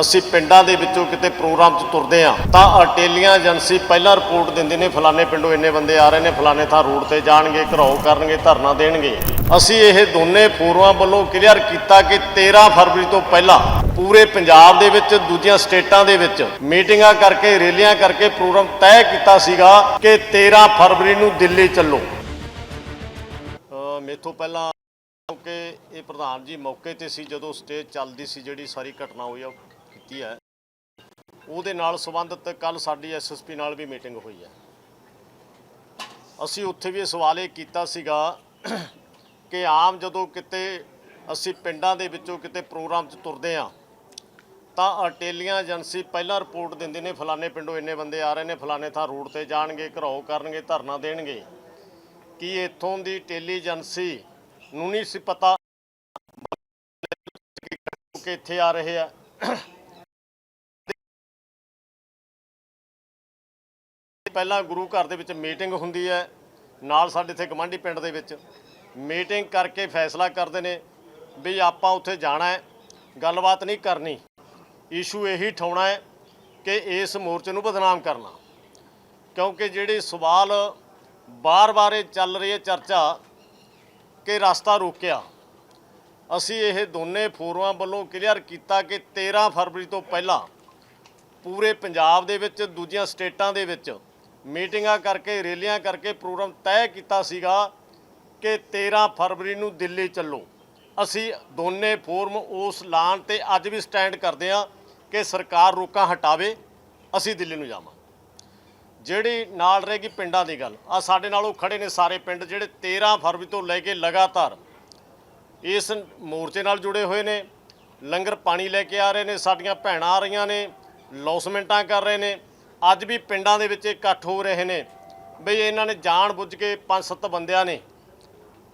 ਅਸੀਂ ਪਿੰਡਾਂ ਦੇ ਵਿੱਚੋਂ ਕਿਤੇ ਪ੍ਰੋਗਰਾਮ 'ਚ ਤੁਰਦੇ ਆ ਤਾਂ ਆਰਟੇਲੀਆਂ ਏਜੰਸੀ ਪਹਿਲਾਂ ਰਿਪੋਰਟ ਦਿੰਦੇ ਨੇ, ਫਲਾਣੇ ਪਿੰਡੋਂ ਇੰਨੇ ਬੰਦੇ ਆ ਰਹੇ ਨੇ, ਫਲਾਣੇ ਥਾਂ ਰੋਡ ਤੇ ਜਾਣਗੇ, ਘਰਾਓ ਕਰਨਗੇ, ਧਰਨਾ ਦੇਣਗੇ। ਅਸੀਂ ਇਹ ਦੋਨੇ ਫੋਰਮਾਂ ਵੱਲੋਂ ਕਲੀਅਰ ਕੀਤਾ ਕਿ 13 ਫਰਵਰੀ ਤੋਂ ਪਹਿਲਾਂ ਪੂਰੇ ਪੰਜਾਬ ਦੇ ਵਿੱਚ, ਦੂਜੀਆਂ ਸਟੇਟਾਂ ਦੇ ਵਿੱਚ ਮੀਟਿੰਗਾਂ ਕਰਕੇ, ਰੈਲੀਆਂ ਕਰਕੇ ਪ੍ਰੋਗਰਾਮ ਤੈਅ ਕੀਤਾ ਸੀਗਾ ਕਿ 13 ਫਰਵਰੀ ਨੂੰ ਦਿੱਲੀ ਚੱਲੋ। ਮੇਥੋਂ ਪਹਿਲਾਂ ਕਿਉਂਕਿ ਇਹ ਪ੍ਰਧਾਨ ਜੀ ਮੌਕੇ ਤੇ ਸੀ, ਜਦੋਂ ਸਟੇਜ ਚੱਲਦੀ ਸੀ, ਜਿਹੜੀ ਸਾਰੀ ਘਟਨਾ ਹੋਈ ਆ ਉਹ ਕੀਤੀ ਹੈ। ਉਹਦੇ ਨਾਲ ਸੰਬੰਧਿਤ ਕੱਲ ਸਾਡੀ ਐਸਐਸਪੀ ਨਾਲ ਵੀ ਮੀਟਿੰਗ ਹੋਈ ਹੈ। ਅਸੀਂ ਉੱਥੇ ਵੀ ਇਹ ਸਵਾਲ ਇਹ ਕੀਤਾ ਸੀਗਾ ਕਿ ਆਮ ਜਦੋਂ ਕਿਤੇ ਅਸੀਂ ਪਿੰਡਾਂ ਦੇ ਵਿੱਚੋਂ ਕਿਤੇ ਪ੍ਰੋਗਰਾਮ 'ਚ ਤੁਰਦੇ ਆ ਤਾਂ ਆਰਟੇਲੀਆਂ ਏਜੰਸੀ ਪਹਿਲਾਂ ਰਿਪੋਰਟ ਦਿੰਦੇ ਨੇ, ਫਲਾਣੇ ਪਿੰਡੋਂ ਇੰਨੇ ਬੰਦੇ ਆ ਰਹੇ ਨੇ, ਫਲਾਣੇ ਥਾਂ ਰੋਡ ਤੇ ਜਾਣਗੇ, ਘਰਾਓ ਕਰਨਗੇ, ਧਰਨਾ ਦੇਣਗੇ। ਕੀ ਇੱਥੋਂ ਦੀ ਟੇਲੀ ਏਜੰਸੀ ਨੂੰ ਨਹੀਂ ਸੀ ਪਤਾ ਕਿ ਇੱਥੇ ਆ ਰਹੇ ਆ? ਪਹਿਲਾਂ ਗੁਰੂ ਘਰ ਦੇ ਵਿੱਚ ਮੀਟਿੰਗ ਹੁੰਦੀ ਹੈ, ਨਾਲ ਸਾਡੇ ਇੱਥੇ ਗਵਾਂਢੀ ਪਿੰਡ ਦੇ ਵਿੱਚ ਮੀਟਿੰਗ ਕਰਕੇ ਫੈਸਲਾ ਕਰਦੇ ਨੇ ਵੀ ਆਪਾਂ ਉੱਥੇ ਜਾਣਾ ਹੈ, ਗੱਲਬਾਤ ਨਹੀਂ ਕਰਨੀ। ਇਸ਼ੂ ਇਹੀ ਠਾਉਣਾ ਹੈ ਕਿ ਇਸ ਮੋਰਚੇ ਨੂੰ ਬਦਨਾਮ ਕਰਨਾ। ਕਿਉਂਕਿ ਜਿਹੜੇ ਸਵਾਲ ਬਾਰ-ਬਾਰ ਇਹ ਚੱਲ ਰਹੀ ਹੈ ਚਰਚਾ ਕਿ ਰਸਤਾ ਰੋਕਿਆ। ਅਸੀਂ ਇਹ ਦੋਨੇ ਫੋਰਮਾਂ ਵੱਲੋਂ ਕਲੀਅਰ ਕੀਤਾ ਕਿ 13 ਫਰਵਰੀ ਤੋਂ ਪਹਿਲਾਂ ਪੂਰੇ ਪੰਜਾਬ ਦੇ ਵਿੱਚ, ਦੂਜੀਆਂ ਸਟੇਟਾਂ ਦੇ ਵਿੱਚ ਮੀਟਿੰਗਾਂ ਕਰਕੇ, ਰੈਲੀਆਂ ਕਰਕੇ ਪ੍ਰੋਗਰਾਮ ਤੈਅ ਕੀਤਾ ਸੀਗਾ ਕਿ 13 ਫਰਵਰੀ ਨੂੰ ਦਿੱਲੀ ਚੱਲੋ। ਅਸੀਂ ਦੋਨੇ ਫੋਰਮ ਉਸ ਐਲਾਨ ਤੇ ਅੱਜ ਵੀ ਸਟੈਂਡ ਕਰਦੇ ਹਾਂ ਕਿ ਸਰਕਾਰ ਰੋਕਾਂ ਹਟਾਵੇ, ਅਸੀਂ ਦਿੱਲੀ ਨੂੰ ਜਾਵਾਂ। ਜਿਹੜੀ ਨਾਲ ਰਹੇਗੀ ਪਿੰਡਾਂ ਦੀ ਗੱਲ ਆ ਸਾਡੇ ਨਾਲ ਉਹ ਖੜੇ ਨੇ ਸਾਰੇ ਪਿੰਡ ਜਿਹੜੇ 13 ਫਰਵਰੀ ਤੋਂ ਲੈ ਕੇ ਲਗਾਤਾਰ ਇਸ ਮੋਰਚੇ ਨਾਲ ਜੁੜੇ ਹੋਏ ਨੇ। ਲੰਗਰ ਪਾਣੀ ਲੈ ਕੇ ਆ ਰਹੇ ਨੇ, ਸਾਡੀਆਂ ਭੈਣਾਂ ਆ ਰਹੀਆਂ ਨੇ, ਲੌਸਮੈਂਟਾਂ ਕਰ ਰਹੇ ਨੇ। ਅੱਜ ਵੀ ਪਿੰਡਾਂ ਦੇ ਵਿੱਚ ਇਕੱਠ ਹੋ ਰਹੇ ਨੇ। ਬਈ ਇਹਨਾਂ ਨੇ ਜਾਣ ਬੁੱਝ ਕੇ ਪੰਜ ਸੱਤ ਬੰਦਿਆਂ ਨੇ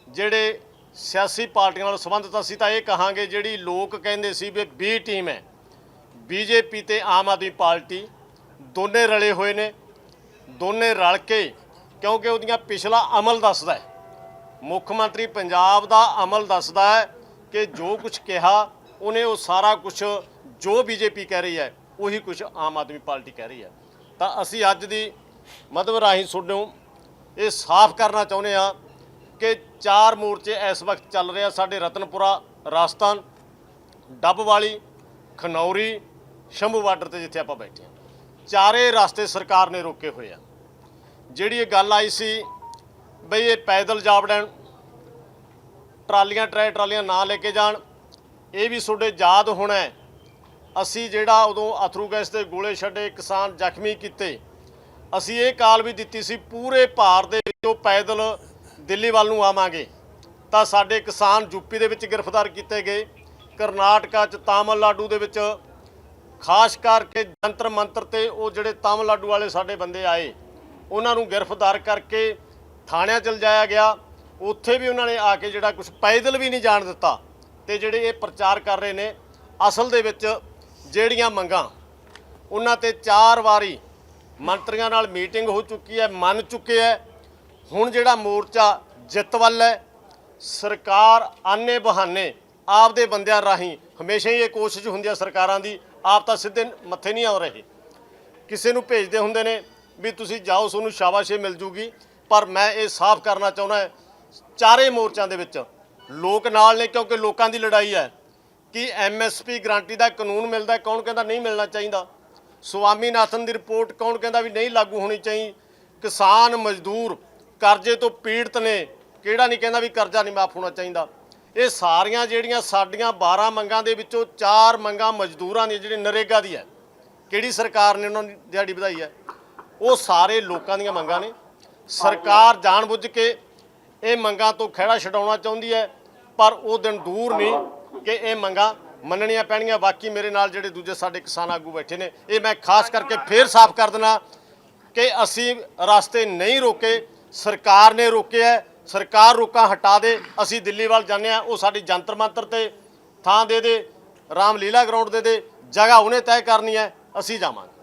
ਜਿਹੜੇ ਸਿਆਸੀ ਪਾਰਟੀਆਂ ਨਾਲ ਸੰਬੰਧਿਤ ਅਸੀਂ ਤਾਂ ਇਹ ਕਹਾਂਗੇ ਜਿਹੜੀ ਲੋਕ ਕਹਿੰਦੇ ਸੀ ਵੀ ਬੀ ਟੀਮ ਹੈ। ਬੀਜੇਪੀ ਤੇ ਆਮ ਆਦਮੀ ਪਾਰਟੀ ਦੋਨੇ ਰਲੇ ਹੋਏ ਨੇ। ਦੋਨੇ ਰਲ ਕੇ ਕਿਉਂਕਿ ਉਹਦੀਆਂ ਪਿਛਲਾ ਅਮਲ ਦੱਸਦਾ ਹੈ। ਮੁੱਖ ਮੰਤਰੀ ਪੰਜਾਬ ਦਾ ਅਮਲ ਦੱਸਦਾ ਹੈ ਕਿ ਜੋ ਕੁਝ ਕਿਹਾ, ਉਹਨੇ ਉਹ ਸਾਰਾ ਕੁਝ ਜੋ ਬੀਜੇਪੀ ਕਹਿ ਰਹੀ ਹੈ, ਉਹੀ ਕੁਝ ਆਮ ਆਦਮੀ ਪਾਰਟੀ ਕਹਿ ਰਹੀ ਹੈ। ਤਾਂ ਅਸੀਂ ਅੱਜ ਦੀ ਮਦਦ ਰਾਹੀਂ ਤੁਹਾਨੂੰ ਇਹ ਸਾਫ਼ ਕਰਨਾ ਚਾਹੁੰਦੇ ਆ ਕਿ ਚਾਰ ਮੋਰਚੇ ਇਸ ਵਕਤ ਚੱਲ ਰਹੇ ਆ। ਸਾਡੇ ਰਤਨਪੁਰਾ, ਰਾਜਸਥਾਨ ਡੱਬ ਵਾਲੀ ਖਨੌਰੀ, ਸ਼ੰਭੂ ਬਾਰਡਰ ਤੇ ਜਿੱਥੇ ਆਪਾਂ ਬੈਠੇ ਆ ਚਾਰੇ ਰਸਤੇ ਸਰਕਾਰ ਨੇ ਰੋਕੇ ਹੋਏ ਆ। ਜਿਹੜੀ ਇਹ ਗੱਲ ਆਈ ਸੀ ਬਈ ਇਹ ਪੈਦਲ ਜਾਵੜਨ ਟਰਾਲੀਆਂ ਟਰੈ ਟਰਾਲੀਆਂ ਨਾ ਲੈ ਕੇ ਜਾਣ, ਇਹ ਵੀ ਤੁਹਾਡੇ ਯਾਦ ਹੋਣਾ ਅਸੀਂ ਜਿਹੜਾ ਉਦੋਂ ਅਥਰੂ ਗੈਸ ਦੇ ਗੋਲੇ ਛੱਡੇ, ਕਿਸਾਨ ਜ਼ਖਮੀ ਕੀਤੇ। ਅਸੀਂ ਇਹ ਕਾਲ ਵੀ ਦਿੱਤੀ ਸੀ, ਪੂਰੇ ਭਾਰਤ ਦੇ ਵਿੱਚੋਂ ਪੈਦਲ ਦਿੱਲੀ ਵੱਲ ਨੂੰ ਆਵਾਂਗੇ। ਤਾਂ ਸਾਡੇ ਕਿਸਾਨ ਯੂਪੀ ਦੇ ਵਿੱਚ ਗ੍ਰਿਫਤਾਰ ਕੀਤੇ ਗਏ। ਕਰਨਾਟਕਾ ਚ ਤਾਮਿਲਨਾਡੂ ਦੇ ਵਿੱਚ ਖਾਸ ਕਰਕੇ ਜੰਤਰ ਮੰਤਰ ਤੇ ਉਹ ਜਿਹੜੇ ਤਾਮਿਲਨਾਡੂ ਵਾਲੇ ਸਾਡੇ ਬੰਦੇ ਆਏ, ਉਹਨਾਂ ਨੂੰ ਗ੍ਰਿਫਤਾਰ ਕਰਕੇ ਥਾਣਿਆਂ ਚਲ ਜਾਇਆ ਗਿਆ। ਉੱਥੇ ਵੀ ਉਹਨਾਂ ਨੇ ਆ ਕੇ ਜਿਹੜਾ ਕੁਝ ਪੈਦਲ ਵੀ ਨਹੀਂ ਜਾਣ ਦਿੱਤਾ, ਤੇ ਜਿਹੜੇ ਇਹ ਪ੍ਰਚਾਰ ਕਰ ਰਹੇ ਨੇ, ਅਸਲ ਦੇ ਵਿੱਚ ਜਿਹੜੀਆਂ ਮੰਗਾਂ, ਉਹਨਾਂ ਤੇ ਚਾਰ ਵਾਰੀ ਮੰਤਰੀਆਂ ਨਾਲ ਮੀਟਿੰਗ ਹੋ ਚੁੱਕੀ ਹੈ, ਮੰਨ ਚੁੱਕੇ ਹੈ। ਹੁਣ ਜਿਹੜਾ ਮੋਰਚਾ ਜਿੱਤ ਵੱਲ ਹੈ, ਸਰਕਾਰ ਆਨੇ ਬਹਾਨੇ ਆਪਦੇ ਬੰਦਿਆਂ ਰਾਹੀਂ ਹਮੇਸ਼ਾ ਹੀ ਇਹ ਕੋਸ਼ਿਸ਼ ਹੁੰਦੀ ਹੈ ਸਰਕਾਰਾਂ ਦੀ, ਆਪ ਤਾਂ ਸਿੱਧੇ ਮੱਥੇ ਨਹੀਂ ਆ ਰਹੇ। ਕਿਸੇ ਨੂੰ ਭੇਜਦੇ ਹੁੰਦੇ ਨੇ ਵੀ ਤੁਸੀਂ ਜਾਓ, ਤੁਹਾਨੂੰ ਸ਼ਾਬਾਸ਼ੇ ਮਿਲ ਜੂਗੀ, ਪਰ ਮੈਂ ਇਹ ਸਾਫ਼ ਕਰਨਾ ਚਾਹੁੰਦਾ ਚਾਰੇ ਮੋਰਚਾਂ ਦੇ ਵਿੱਚ ਲੋਕ ਨਾਲ ਨੇ ਕਿਉਂਕਿ ਲੋਕਾਂ ਦੀ ਲੜਾਈ ਹੈ। ਕਿ ਐਮਐਸਪੀ ਗਰੰਟੀ ਦਾ ਕਾਨੂੰਨ ਮਿਲਦਾ ਕੌਣ ਕਹਿੰਦਾ ਨਹੀਂ ਮਿਲਣਾ ਚਾਹੀਦਾ? ਸੁਆਮੀਨਾਥਨ ਦੀ ਰਿਪੋਰਟ ਕੌਣ ਕਹਿੰਦਾ ਵੀ ਨਹੀਂ ਲਾਗੂ ਹੋਣੀ ਚਾਹੀ? ਕਿਸਾਨ, ਮਜ਼ਦੂਰ, ਕਰਜ਼ੇ ਤੋਂ ਪੀੜਤ ਨੇ, ਕਿਹੜਾ ਨਹੀਂ ਕਹਿੰਦਾ ਵੀ ਕਰਜ਼ਾ ਨਹੀਂ ਮਾਫ ਹੋਣਾ ਚਾਹੀਦਾ? ਇਹ ਸਾਰੀਆਂ ਜਿਹੜੀਆਂ ਸਾਡੀਆਂ 12 ਮੰਗਾਂ ਦੇ ਵਿੱਚੋਂ ਚਾਰ ਮੰਗਾਂ ਮਜ਼ਦੂਰਾਂ ਦੀਆਂ, ਜਿਹੜੀ ਨਰੇਗਾ ਦੀ ਹੈ, ਕਿਹੜੀ ਸਰਕਾਰ ਨੇ ਉਹਨਾਂ ਦੀ ਦਿਹਾੜੀ ਵਧਾਈ ਹੈ? ਉਹ ਸਾਰੇ ਲੋਕਾਂ ਦੀਆਂ ਮੰਗਾਂ ਨੇ। ਸਰਕਾਰ ਜਾਣਬੁੱਝ ਕੇ ਇਹ ਮੰਗਾਂ ਤੋਂ ਖਹਿੜਾ ਛਡਾਉਣਾ ਚਾਹੁੰਦੀ ਹੈ, ਪਰ ਉਹ ਦਿਨ ਦੂਰ ਨਹੀਂ। ਕਿ ਇਹ ਮੰਗਾਂ ਮੰਨਣੀਆਂ ਪੈਣਗੀਆਂ, ਬਾਕੀ ਮੇਰੇ ਨਾਲ ਜਿਹੜੇ ਦੂਜੇ ਸਾਡੇ ਕਿਸਾਨ ਆਗੂ ਬੈਠੇ ਨੇ, ਇਹ ਮੈਂ ਖਾਸ ਕਰਕੇ ਫੇਰ ਸਾਫ਼ ਕਰ ਦੇਣਾ ਕਿ ਅਸੀਂ ਰਸਤੇ ਨਹੀਂ ਰੋਕੇ, ਸਰਕਾਰ ਨੇ ਰੋਕਿਆ ਸਰਕਾਰ ਰੋਕਾਂ ਹਟਾ ਦੇ, ਅਸੀਂ ਦਿੱਲੀ ਵੱਲ ਜਾਂਦੇ ਆ ਉਹ ਸਾਡੀ ਜੰਤਰ ਮੰਤਰ ਤੇ ਥਾਂ ਦੇ ਦੇ, ਰਾਮਲੀਲਾ ਗਰਾਊਂਡ ਦੇ ਦੇ, ਜਗ੍ਹਾ ਉਹਨੇ ਤੈਅ ਕਰਨੀ ਹੈ, ਅਸੀਂ ਜਾਵਾਂਗੇ।